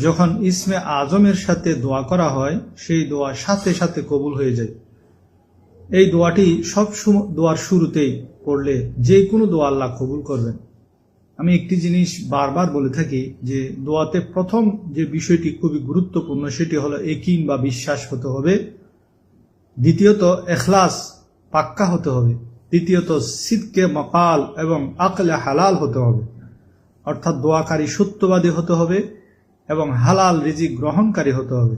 যখন ইসমে আজমের সাথে দোয়া করা হয়, সেই দোয়া সাথে সাথে কবুল হয়ে যায়। এই দোয়াটি সব দোয়ার শুরুতেই পড়লে যে কোনো দোয়া আল্লাহ কবুল করবেন। আমি একটি জিনিস বারবার বলে থাকি যে, দোয়াতে প্রথম যে বিষয়টি খুবই গুরুত্বপূর্ণ সেটি হলো একিন বা বিশ্বাস হতে হবে। দ্বিতীয়ত, এখলাস পাক্কা হতে হবে। তৃতীয়ত সিদকে মকাল এবং আকলে হালাল হতে হবে। অর্থাৎ দোয়াকারী সত্যবাদী হতে হবে এবং হালাল রিজিক গ্রহণকারী হতে হবে।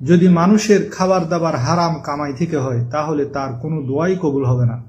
যদি মানুষের খাবার দাবার হারাম কামাই থেকে হয়, তাহলে তার কোনো দোয়াই কবুল হবে না।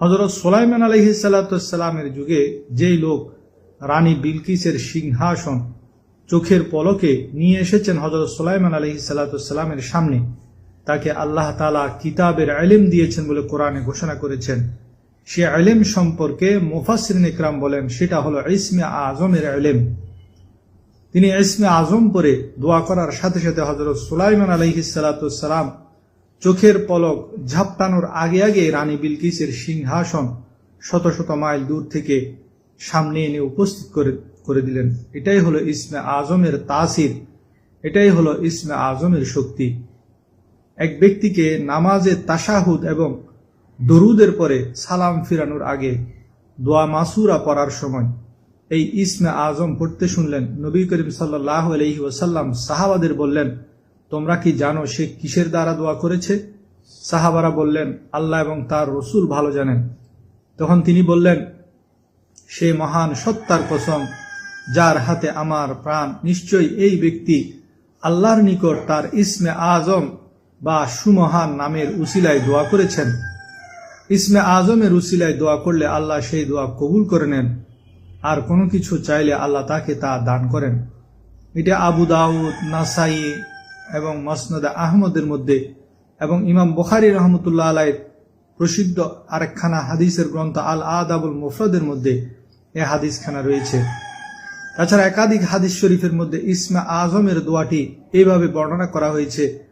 হজরত সোলাইমান আলহি সাল্লাতামের যুগে যেই লোক রানী বিলকিসের সিংহাসন চোখের পলকে নিয়ে এসেছেন হজরত সোলাইমান আলহি সাল্লাতামের সামনে তাকে আল্লাহ তালা কিতাবের আলেম দিয়েছেন বলে কোরআনে ঘোষণা করেছেন। সে আলেম সম্পর্কে মুফাসরিন ইকরাম বলেন, সেটা হলো ইসমে আজমের আলেম তিনি ইসমে আজম পরে দোয়া করার সাথে সাথে হজরত সুলাইমান আলহিসাল্লাম চোখের পলক ঝাপটানোর আগে আগে রানী বিলকিসের সিংহাসন শত শত মাইল দূর থেকে সামনে এনে উপস্থিত করে করে দিলেন। এটাই হলো ইসমে আজমের তাসির। এটাই হলো ইসমে আজমের শক্তি। এক ব্যক্তিকে নামাজে তাসাহুদ এবং দরুদের পরে সালাম ফিরানোর আগে দোয়া মাসুরা পড়ার সময় এই ইসমে আজম পড়তে শুনলেন। নবী করিম সাল্লাহ আলহি ওসাল্লাম সাহাবাদের বললেন, তোমরা কি জানো সে কিসের দ্বারা দোয়া করেছে? সাহাবারা বললেন, আল্লাহ এবং তার রসুল ভালো জানেন। তখন তিনি বললেন, সে মহান সত্তার কসম, যার হাতে আমার প্রাণ। নিশ্চয়ই এই ব্যক্তি আল্লাহর নিকট তার ইসমে আজম বা সুমহান নামের উসিলায় দোয়া করেছেন। ইসমে আজমের উসিলায় দোয়া করলে আল্লাহ সেই দোয়া কবুল করে নেন। আর কোনো কিছু চাইলে আল্লাহ তাকে তা দান করেন। এটা আবু দাউদ, নাসাই এবং মসনদ আহমদের মধ্যে এবং ইমাম বখারি রহমতুল্লাহ আলাই প্রসিদ্ধ আরেকখানা হাদিসের গ্রন্থ আল আদাবুল মুফরদের মধ্যে এ হাদিসখানা রয়েছে। তাছাড়া একাধিক হাদিস শরীফের মধ্যে ইসমা আজমের দোয়াটি এইভাবে বর্ণনা করা হয়েছে।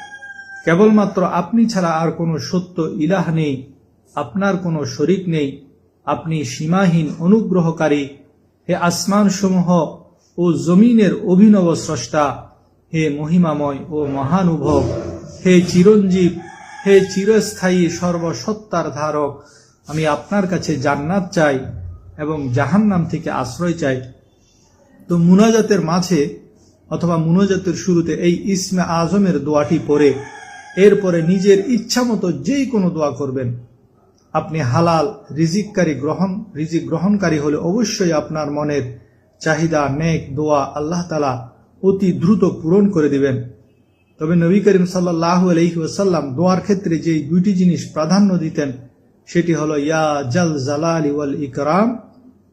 কেবলমাত্র আপনি ছাড়া আর কোনো সত্য ইলাহ নেই, আপনার কোনো শরিক নেই, আপনি সীমাহীন অনুগ্রহকারী। হে আসমান সমূহ ও জমিনের অভিনব স্রষ্টা, হে মহিমাময় ও মহানুভব, হে চিরঞ্জীব, হে চিরস্থায়ী সর্বসত্তার ধারক, আমি আপনার কাছে জান্নাত চাই এবং জাহান্নাম থেকে আশ্রয় চাই। তো মুনাজাতের মাঝে অথবা মুনাজাতের শুরুতে এই ইসমে আজমের দোয়াটি পড়ে। এরপরে নিজের ইচ্ছা মতো যেই কোনো দোয়া করবেন। আপনি হালাল রিজিককারী গ্রহণ, রিজিক গ্রহণকারী হলে অবশ্যই আপনার মনের চাহিদা, নেক দোয়া আল্লাহ তালা অতি দ্রুত পূরণ করে দিবেন। তবে নবী করিম সাল্লাহ আলহি ওসাল্লাম দোয়ার ক্ষেত্রে যে দুইটি জিনিস প্রাধান্য দিতেন, সেটি হলো ইয়া জাল জালালি ওয়াল ইকরাম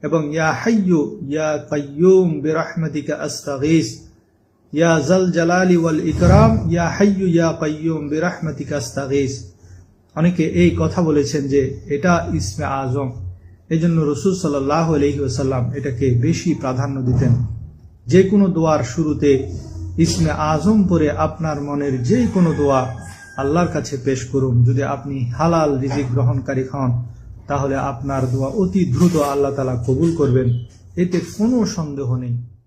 এবং ইয়া হাইয়ু ইয়া কাইয়ুম বিরাহমাতিকা আস্তাগীস। ইয়া জাল জালালি ওয়াল ইকরাম ইয়া হাইয়ু ইয়া অনেকে এই কথা বলেছেন যে এটা ইসমে আজম। এই জন্য রসুল আলহি এটাকে বেশি প্রাধান্য দিতেন। যে কোনো দোয়ার শুরুতে ইসমে আজম পরে আপনার মনের যে কোনো দোয়া আল্লাহর কাছে পেশ করুন। যদি আপনি হালাল রিজিক গ্রহণকারী হন, তাহলে আপনার দোয়া অতি দ্রুত আল্লাহ তালা কবুল করবেন। এতে কোনো সন্দেহ নেই।